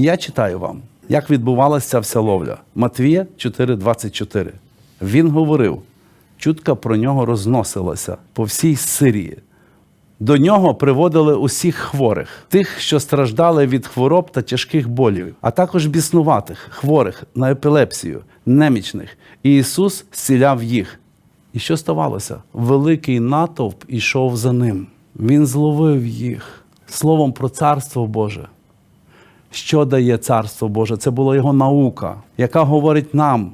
І я читаю вам, як відбувалася вся ловля. Матвія 4,24. Він говорив, чутка про нього розносилася по всій Сирії. До нього приводили усіх хворих, тих, що страждали від хвороб та тяжких болів, а також біснуватих, хворих на епілепсію, немічних. І Ісус зціляв їх. І що ставалося? Великий натовп ішов за ним. Він зловив їх словом про царство Боже. Що дає царство Боже? Це була його наука, яка говорить нам.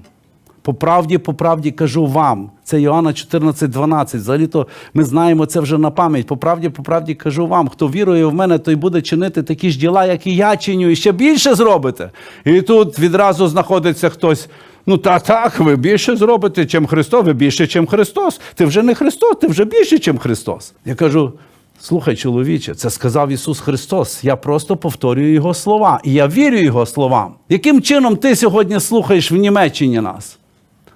По правді, по правді кажу вам. Це Йоанна 14, 12. Взагалі-то ми знаємо це вже на пам'ять. По правді, по правді кажу вам. Хто вірує в мене, той буде чинити такі ж діла, як і я чиню, і ще більше зробите. І тут відразу знаходиться хтось. Ну та так, ви більше зробите, чим Христос, ви більше, чим Христос. Ти вже не Христос, ти вже більше, чим Христос. Я кажу. Слухай, чоловіче, це сказав Ісус Христос. Я просто повторюю Його слова. І я вірю Його словам. Яким чином ти сьогодні слухаєш в Німеччині нас?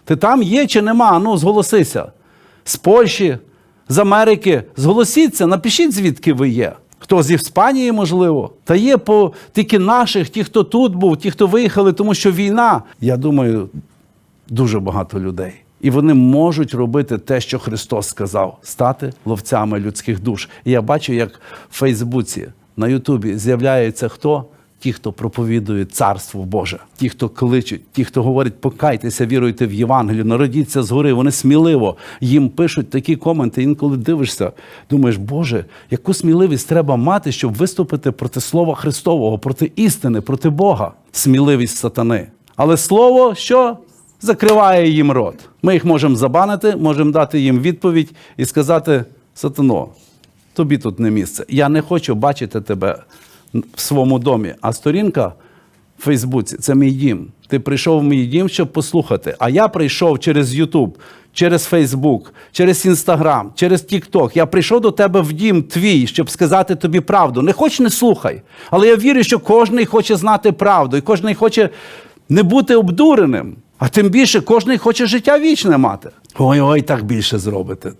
Ти там є чи нема? Ну, зголосися. З Польщі, з Америки. Зголосіться, напишіть, звідки ви є. Хто з Іспанії, можливо. Та є по тільки наших, ті, хто тут був, ті, хто виїхали, тому що війна. Я думаю, дуже багато людей. І вони можуть робити те, що Христос сказав, стати ловцями людських душ. І я бачу, як в Фейсбуці, на Ютубі з'являється хто? Ті, хто проповідує царство Боже, ті, хто кличуть, ті, хто говорять, покайтеся, віруйте в Євангелію, народіться згори. Вони сміливо їм пишуть такі коменти. Інколи дивишся, думаєш, Боже, яку сміливість треба мати, щоб виступити проти Слова Христового, проти істини, проти Бога. Сміливість сатани. Але слово що? Закриває їм рот. Ми їх можемо забанити, можемо дати їм відповідь і сказати: Сатано, тобі тут не місце. Я не хочу бачити тебе в своєму домі. А сторінка в Фейсбуці це мій дім. Ти прийшов в мій дім, щоб послухати. А я прийшов через Ютуб, через Фейсбук, через Інстаграм, через Тікток. Я прийшов до тебе в дім твій, щоб сказати тобі правду. Не хоч не слухай. Але я вірю, що кожен хоче знати правду, і кожен хоче не бути обдуреним. А тим більше кожен хоче життя вічне мати. Ой, ой, так більше зробите.